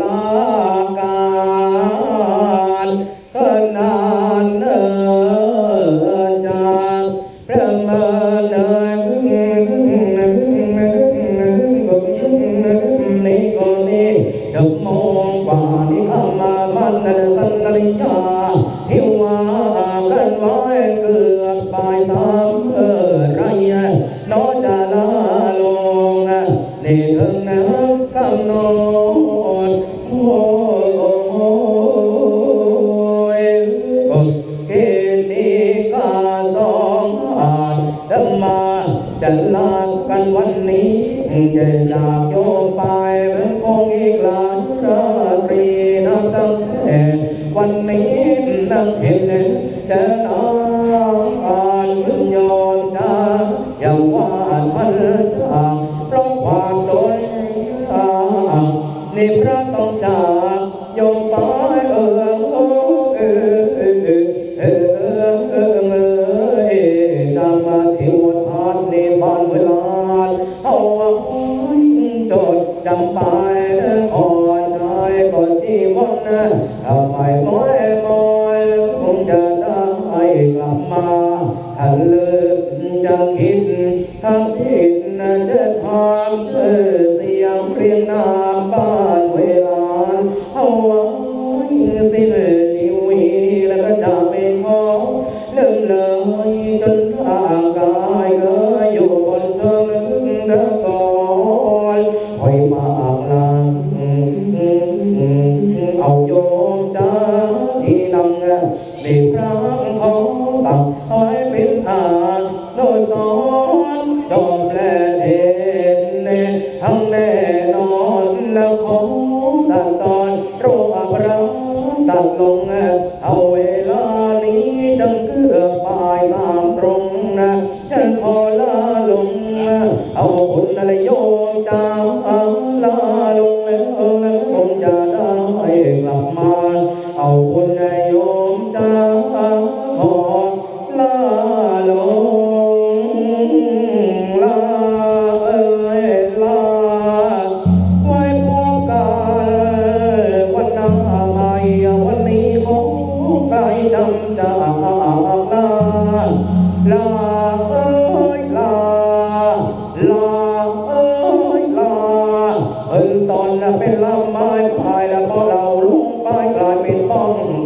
ลาการก็นานเนิ่นจากพระมาเนยนี่ก็นี่จมองวานี่ข้ามามันนั่นสันนริยาที่ว่ากันไว้เกือบปลายสามเออไรนอจา องอาจจะมาจะลากันวันนี้จะจากโยมไปเป็นคงอีกหลายราตรีนับตั้งแต่วันนี้ตั้งเห็นจะลาอ่านยอมจะอย่างว่าท่านจากเพราะความจนยากนี่พระต้องจากโยมไปเออเออ ทำไมม้อยมอยคงจะได้กลับมาถ้าลืมจะคิดทำผิดจะทำเธอ ลาลง เอาคุณอะไรโยมจ้าลาลงแล้วนั้นคงจะได้กลับมา เอาคุณโยมจ้าขอลาลง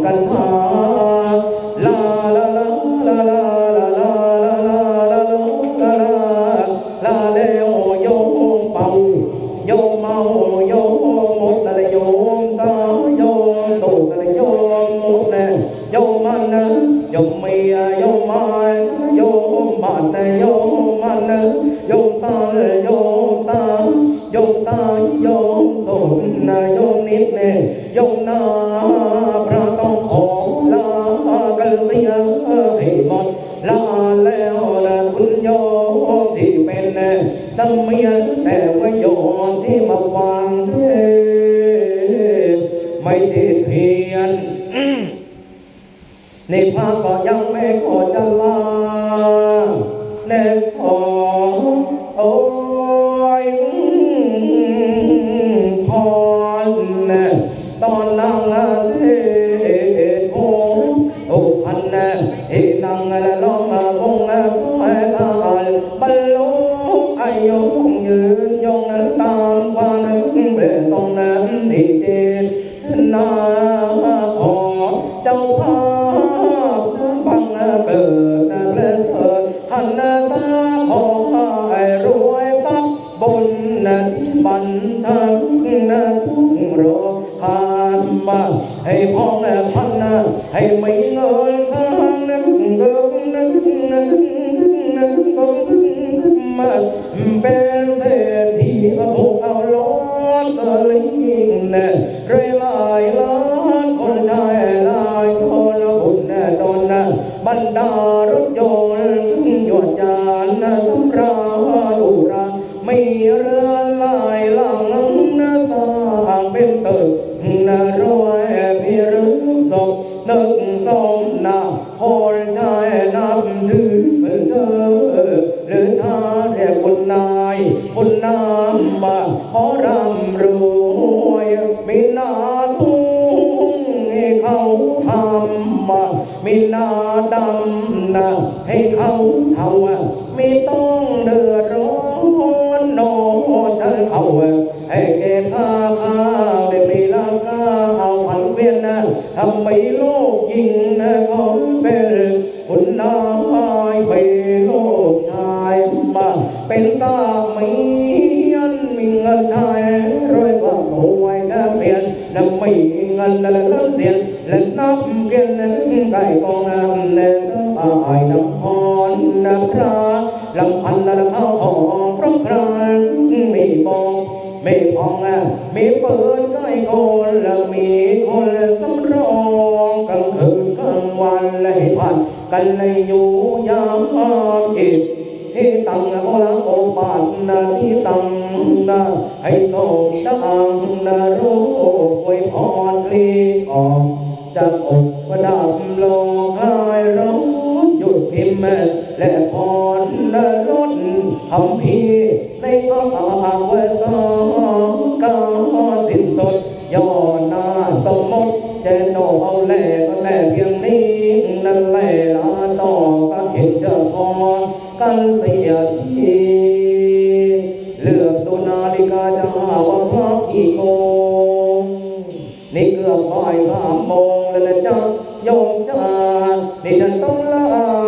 กันทาลาลาลาลาลาลาลาลาลาลาลาลาแล้วโยมเป่าโยมเมาโยมมดต่ละโยมสาวโยมสุต่ละโยมหมดแน่โยมันนะโยมเมียโยมไม้โยมบ้านนะโยมมันนะโยมสาวโยมสาวโยมสายโยมสุขนะโยมนิดเน่โยมนา ติดเพียนในพระก็ยังไม่ขอจะลาแน่ข เงินทางนั้นเกินนั้นนั้นนั้นมาเป็นเศรษฐีก็ถูกเอาล้อตะลิงนะเรยลายล้านคนชายลายคนบุญนะนนนะบรรดารถยนต์ยวดยานนะสำราญอุราไม่เรือลายหลังนะสร้างเป็นตึกนะรวย นึกสมนาพรชายนับถือเป็นเธอ หรือท้าเรียกคนนาย คนน้ำมาขอร่ำรวยมีนาทุ่งให้เขาทำมามีนาดำนาให้เขาเท่าไม่ต้องเดือดร้อนนอนฉันเขาให้เก็บผ้าข้าวได้ปีละก้าเอาผันเวียนนะทำไม่รู้ มาเป็นสามียันมีเงินชายรวยกว่าหวยกระเพียนและไม่เงินและละเสียนและนับเกียนและไก่กองงามและอายน้ำพรน้ำพระลำพันและข้าวของพระครานมีบองมีพองอะมีปืนใกล้คนและมีคนสำรองกลางคืนกลางวันและให้พันกันเลยอยู่ยามอีก ที่ตังโอละโอปันนาที่ตังนาให้ส่งดังนารู้อวยพรคลีออกจากอกประดับโลกคลายร้อนหยุดพิมพ์และพรนรดคำพีในอาภาสองกาสิ้นสดย่อหน้าสมมติจะโจเอาแลกแต่เพียงนี้นั่นแหละลาต่อก็เห็นเจะพอ กันเสียทีเลือกตัวนาฬิกาจะหาว่าพระที่โกงนี่เกือบบ่ายสามโมงแล้วนะจ๊ะโยมจ้านี่ฉันต้องลา